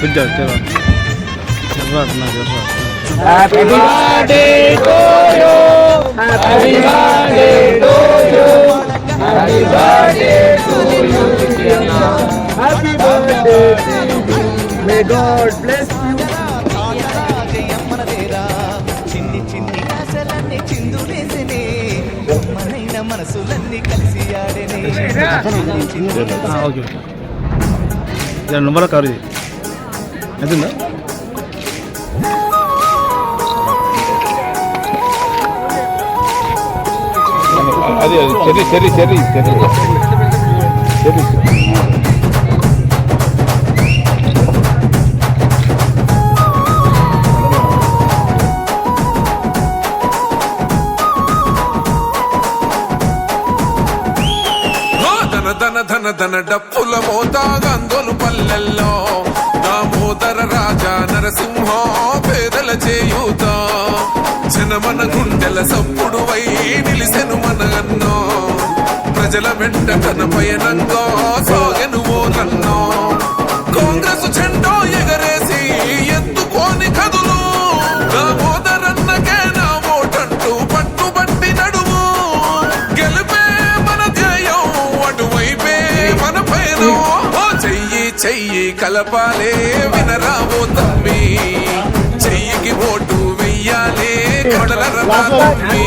కొంచెం చదవాలి చదవాలి నాకు చదవాలి Happy birthday to you. Happy birthday to you. Happy birthday to you. Happy birthday to you. May God bless you. చిన్ని చిన్ని ఆశలన్నీ చిందులేసనే మనైన మనసులన్నీ కలిసి ఆడనే ఆ, ఓకే ఓకే ఇది ఎంతుందా అది అది cherry cherry cherry cherry. Cherry. ధన ధన ధన ధన డప్పుల మోతాగందొలు నరసింహ పేదల చేయూత. జనమన గుండెల సప్పుడు వై నిలిసెను మన అన్నో ప్రజల వెంట తన పయనంగా సాగెను ఓ నన్నో. చెయ్యి కలపాలే వినరావో తమ్మి. చెయ్యికి ఓటు వెయ్యాలే కడల తమ్మి.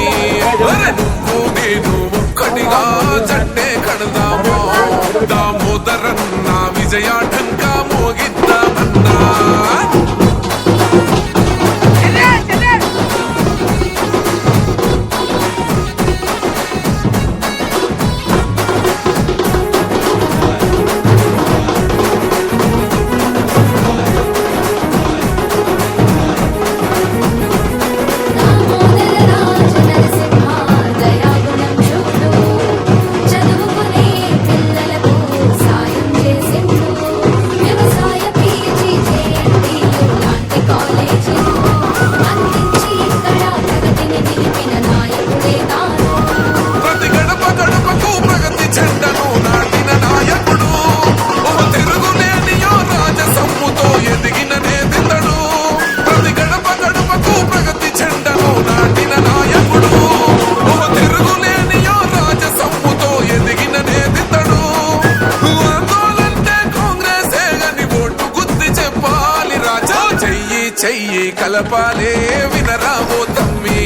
చెయ్యి కలపాలే వినరావో తమ్మి.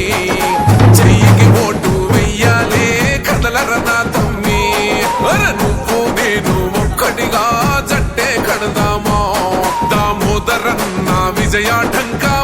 చెయ్యికి ఓటు వెయ్యాలే కదలరనా తమ్మి. అర నువ్వు నేను ఒక్కటిగా జట్టే కడదామా? దామోదరన్న విజయాటంక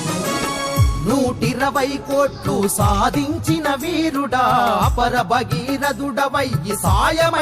నూటిరవై కోట్లు సాధించిన వీరుడా అపర భగీరథుడవై సాయమై